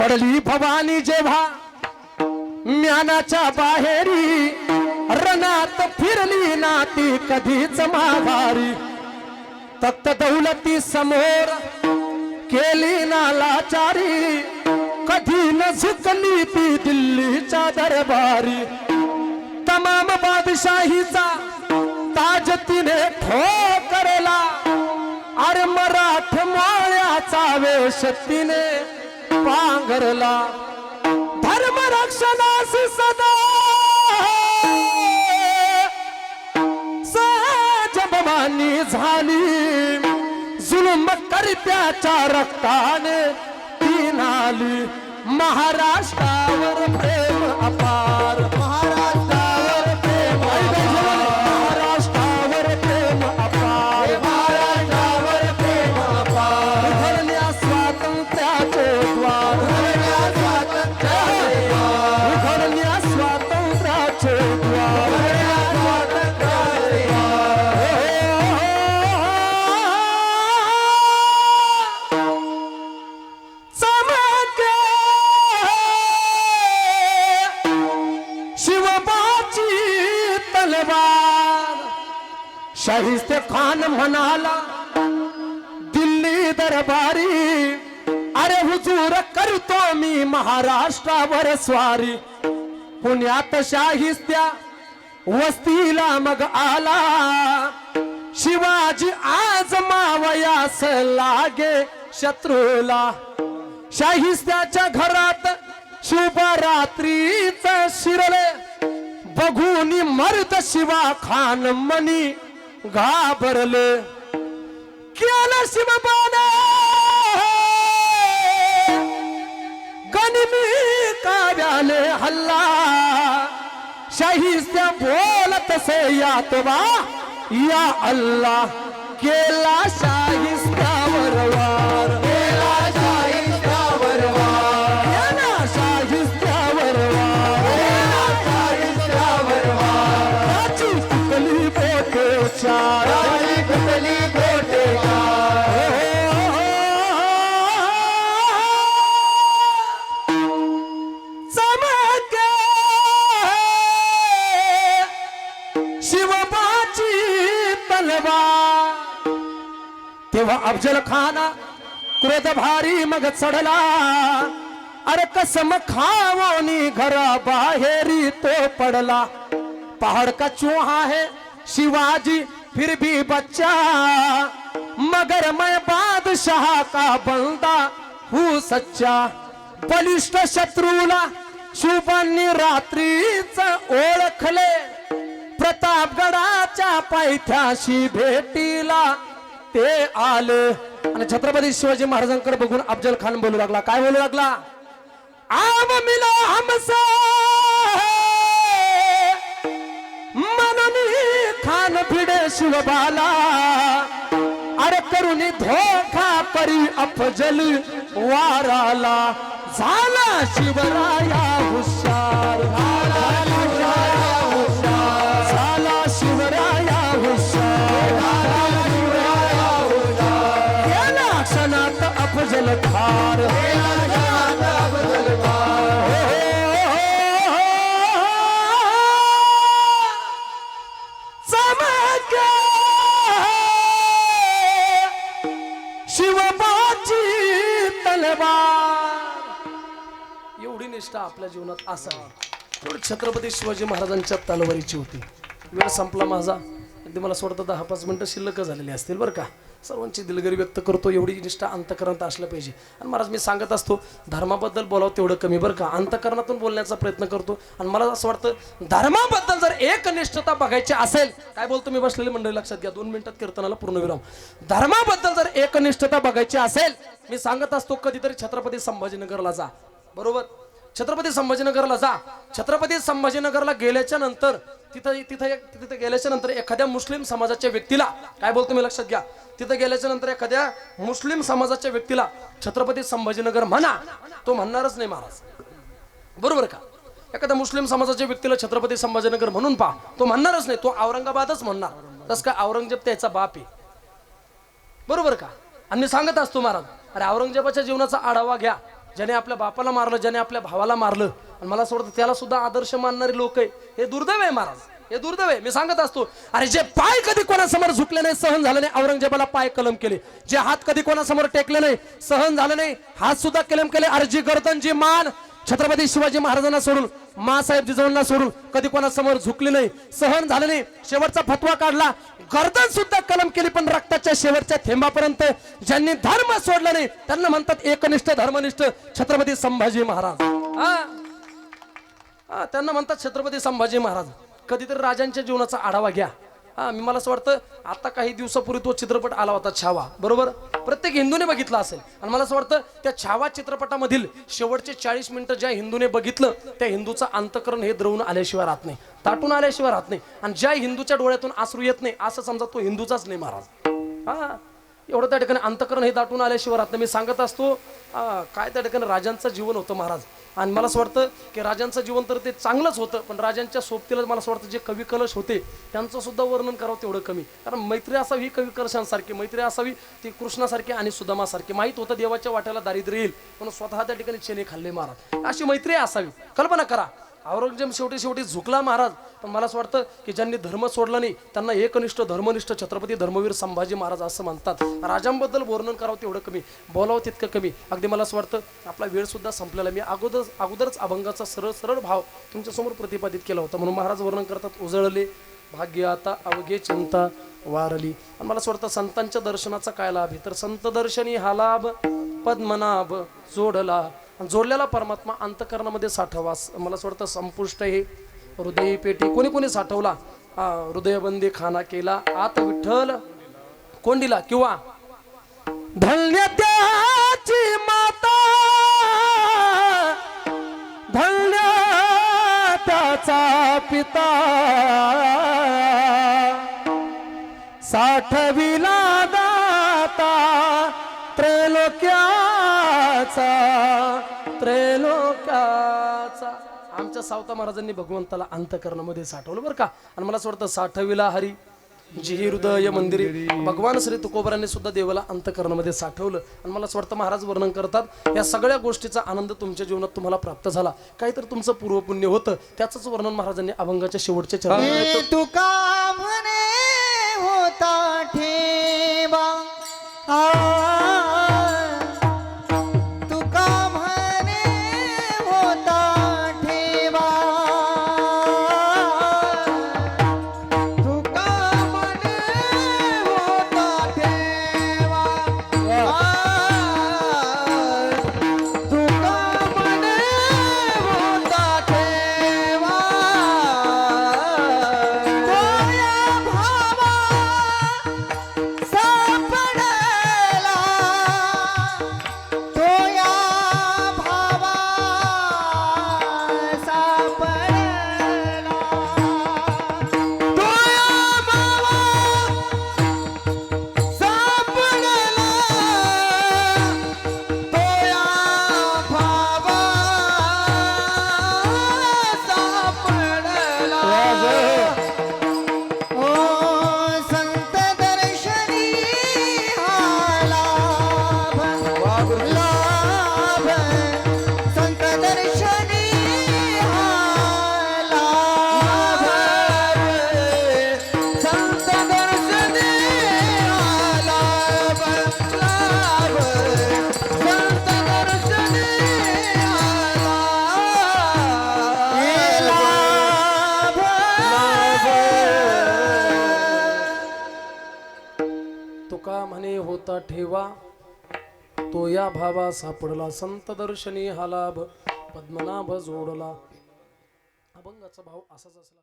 पडली भवानी जेव्हा म्यानाच्या बाहेरी रणात फिरली ना ती कधीच माघारी. तक्त दौलती समोर केली नालाचारी कधी न झुकली ती दिल्लीच्या दरबारी. तमाम बादशाहीचा ताज तिने ठोकरला अरे मराठ माळ्याचा वेश तिने वांगरला धर्म रक्षणास सदा. सजमानी झाली. जुलुम करत्याच्या रक्ताने ती नाली. महाराष्ट्रावर प्रेम अपार. म्हणाला दिल्ली दरबारी अरे हुजूर करतो मी महाराष्ट्रावर स्वारी. पुण्यात शाहिस्त्या वस्तीला मग आला. शिवाजी आज मावयास लागे शत्रूला. शाहिस्त्याच्या घरात शुभ रात्रीच शिरले. बघून मर्द शिवा खान मनी. घाबरले. केलं शिवबाने. गनिमी काव्याले हल्ला. शाहिस्त्या बोलत से यातवा या अल्लाह केला शाहिस्ता तलवार तेव्हा अफजल खाना क्रोध भारी मग चढला. अरे कसम खावोनी घरा बाहेरी तो पडला. पहाड़ का चूहा है शिवाजी फिर भी बच्चा. मगर मैं बादशाह का बंदा हूँ सच्चा. बलिष्ठ शत्रूला शुभांनी रात्रीच ओळखले. प्रतापगडाच्या पायथ्याशी भेटीला ते आले. आणि छत्रपती शिवाजी महाराजांकडे बघून अफजल खान बोलू लागला. काय बोलू लागला? आम मिला हमसे मननी खान भिडे शिवबाला. अरे करुणी धोखा परी अफजल वाराला. झाला शिवराया हुशार गोष्ट आपल्या जीवनात असावी. एवढी छत्रपती शिवाजी महाराजांच्या तलवारीची होती. वेळ संपला माझा. अगदी मला सोडता दहा पाच मिनटं शिल्लक झालेली असतील बरं का. सर्वांची दिलगिरी व्यक्त करतो एवढी निष्ठा अंतकरणात असलं पाहिजे. आणि महाराज मी सांगत असतो धर्माबद्दल बोलावं तेवढं कमी बरं का. अंतकरणातून बोलण्याचा प्रयत्न करतो. आणि मला असं वाटतं धर्माबद्दल जर एक निष्ठता बघायची असेल काय बोलतो मी बसलेली मंडळी लक्षात घ्या. दोन मिनिटात कीर्तनाला पूर्णविराम धर्माबद्दल जर एक निष्ठता बघायची असेल मी सांगत असतो कधीतरी छत्रपती संभाजीनगरला जा. बरोबर? छत्रपती संभाजीनगरला जा. छत्रपती संभाजीनगरला गेल्याच्यानंतर तिथं तिथं तिथं गेल्याच्यानंतर एखाद्या मुस्लिम समाजाच्या व्यक्तीला काय बोलतो मी लक्षात घ्या. तिथं गेल्याच्यानंतर एखाद्या मुस्लिम समाजाच्या व्यक्तीला छत्रपती संभाजीनगर म्हणा तो म्हणणारच नाही महाराज. बरोबर का? एखाद्या मुस्लिम समाजाच्या व्यक्तीला छत्रपती संभाजीनगर म्हणून पहा तो म्हणणारच नाही तो औरंगाबादच म्हणणार. तस काय औरंगजेब त्याचा बाप आहे. बरोबर का? आणि मी सांगत असतो महाराज अरे औरंगजेबाच्या जीवनाचा आढावा घ्या. ज्याने आपल्या बापाला मारलं ज्याने आपल्या भावाला मारलं आणि मला असं वाटतं त्याला सुद्धा आदर्श मानणारे लोक आहे. हे दुर्दैव आहे महाराज. हे दुर्दैव आहे. मी सांगत असतो अरे जे पाय कधी कोणासमोर झुकले नाही सहन झालं नाही औरंगजेबाला पाय कलम केले. जे हात कधी कोणासमोर टेकले नाही सहन झालं नाही हात सुद्धा कलम केले. अरे जी गर्दन जी मान छत्रपती शिवाजी महाराजांना सोडून मासाहेब जिजाऊंना सोडून कधी कोणासमोर झुकली नाही सहन झालं नाही शेवटचा फतवा काढला. गर्दन सुद्धा कलम केली पण रक्ताच्या शेवटच्या थेंबापर्यंत ज्यांनी धर्म सोडला नाही त्यांना म्हणतात एकनिष्ठ धर्मनिष्ठ छत्रपती संभाजी महाराज. त्यांना म्हणतात छत्रपती संभाजी महाराज. कधीतरी राजांच्या जीवनाचा आढावा घ्या. हा मी मला असं वाटतं आता काही दिवसापूर्वी तो चित्रपट आला होता छावा. बरोबर? प्रत्येक हिंदूने बघितला असेल. आणि मला असं वाटतं त्या छावा चित्रपटामधील शेवटचे चाळीस मिनिटं ज्या हिंदूने बघितलं त्या हिंदूचं अंतकरण हे द्रवून आल्याशिवाय राहत नाही. ताटून आल्याशिवाय राहत नाही. आणि ज्या हिंदूच्या डोळ्यातून आसरू येत नाही असं समजा तो हिंदूचाच नाही महाराज. हा? एवढं त्या ठिकाणी अंतकरण हे दाटून आल्याशिवाय राहत नाही. मी सांगत असतो काय त्या ठिकाणी राजांचं जीवन होतं महाराज? आणि मला असं वाटतं की राजांचं जीवन तर ते चांगलंच होतं पण राजांच्या सोबतीला मला असं वाटतं जे कवी कलश होते त्यांचं सुद्धा वर्णन करावं तेवढं कमी. कारण मैत्री असावी ही कवी कलशांसारखी मैत्री असावी ती कृष्णासारखी आणि सुदामासारखी. माहीत होतं देवाच्या वाट्याला दारिद्र्य येईल म्हणून स्वतः त्या ठिकाणी चेने खाल्ले महाराज. अशी मैत्री असावी. कल्पना करा. औरंगजेब शेवटी शेवटी झुकला महाराज. पण मला असं वाटतं की ज्यांनी धर्म सोडला नाही त्यांना एकनिष्ठ धर्मनिष्ठ छत्रपती धर्मवीर संभाजी महाराज असं म्हणतात. राजांबद्दल वर्णन करावं तेवढं कमी बोलावं तितकं कमी. अगदी मला असं वाटतं आपला वेळसुद्धा संपलेला मी अगोदर अगोदरच अभंगाचा सरळ सरळ भाव तुमच्यासमोर प्रतिपादित केला होता. म्हणून महाराज वर्णन करतात उजळले भाग्य आता अवघे चिंता वारली. आणि मला असं वाटतं संतांच्या दर्शनाचा काय लाभ आहे? तर संत दर्शनी हा लाभ पद्मनाभ जोडला जोडलेला परमात्मा अंतकरणामध्ये साठवा. मला असं वाटतं संपुष्ट हे हृदय पेटी. कोणी कोणी साठवला? हृदयबंदी खाना केला. आत विठ्ठल कोंडीला किंवा धन्य त्याची माता. धन्य त्याचा पिता. साठविला दाता त्रैलोक्याचा. आमच्या सावता महाराजांनी भगवंताला अंतकरणामध्ये साठवलं बरं का. आणि मला असं वाटतं साठविला हरी जिही हृदय मंदिरे. भगवान श्री तुकोबरांनी सुद्धा देवाला अंतकरणामध्ये साठवलं. आणि मला असं वाटतं महाराज वर्णन करतात या सगळ्या गोष्टीचा आनंद तुमच्या जीवनात तुम्हाला प्राप्त झाला. काहीतरी तुमचं पूर्वपुण्य होतं त्याचंच वर्णन महाराजांनी अभंगाच्या शेवटच्या चरण होता ठेवा. तो या भावा सापडला. संत दर्शनी हा लाभ पद्मनाभ जोडला. अभंगाचा भाव असाच असला.